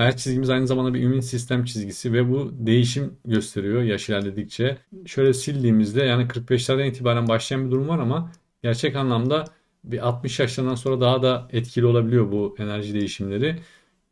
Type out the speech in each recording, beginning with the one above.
Hayat çizgimiz aynı zamanda bir immün sistem çizgisi ve bu değişim gösteriyor yaş ilerledikçe. Şöyle sildiğimizde yani 45'lerden itibaren başlayan bir durum var ama gerçek anlamda bir 60 yaşlarından sonra daha da etkili olabiliyor bu enerji değişimleri.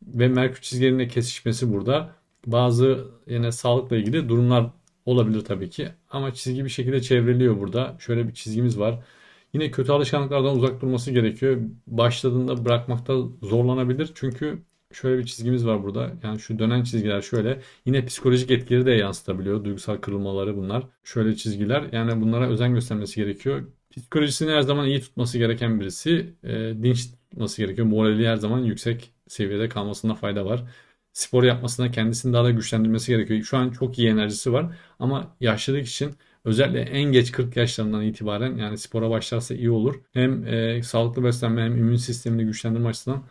Ve Merkür çizgilerinin kesişmesi burada. Bazı yine sağlıkla ilgili durumlar olabilir tabii ki. Ama çizgi bir şekilde çevriliyor burada. Şöyle bir çizgimiz var. Yine kötü alışkanlıklardan uzak durması gerekiyor. Başladığında bırakmakta zorlanabilir. Çünkü şöyle bir çizgimiz var burada. Yani şu dönen çizgiler şöyle. Yine psikolojik etkileri de yansıtabiliyor. Duygusal kırılmaları bunlar. Şöyle çizgiler. Yani bunlara özen göstermesi gerekiyor. Psikolojisini her zaman iyi tutması gereken birisi. E, dinç tutması gerekiyor. Morali her zaman yüksek seviyede kalmasında fayda var. Spor yapmasına kendisini daha da güçlendirmesi gerekiyor. Şu an çok iyi enerjisi var ama yaşlılık için özellikle en geç 40 yaşlarından itibaren yani spora başlarsa iyi olur. Hem e, sağlıklı beslenme hem immün sistemini güçlendirme açısından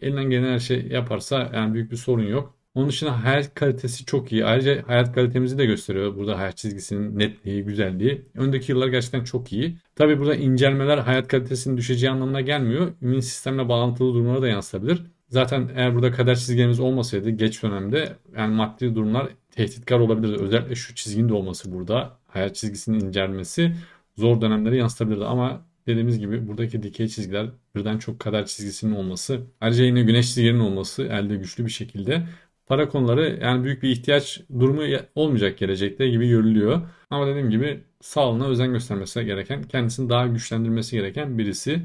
elinden gelen her şey yaparsa yani büyük bir sorun yok. Onun dışında hayat kalitesi çok iyi. Ayrıca hayat kalitemizi de gösteriyor. Burada hayat çizgisinin netliği, güzelliği. Öndeki yıllar gerçekten çok iyi. Tabii burada incelmeler hayat kalitesinin düşeceği anlamına gelmiyor. İmmün sistemle bağlantılı durumlara da yansıtabilir. Zaten eğer burada kader çizgilerimiz olmasaydı geç dönemde yani maddi durumlar tehditkar olabilirdi. Özellikle şu çizginin de olması burada. Hayat çizgisinin incelmesi zor dönemleri yansıtabilirdi. Ama dediğimiz gibi buradaki dikey çizgiler birden çok kader çizgisinin olması. Ayrıca yine güneş çizgilerinin olması elde güçlü bir şekilde para konuları yani büyük bir ihtiyaç durumu olmayacak gelecekte gibi görülüyor. Ama dediğim gibi sağlığına özen göstermesi gereken, kendisini daha güçlendirmesi gereken birisi.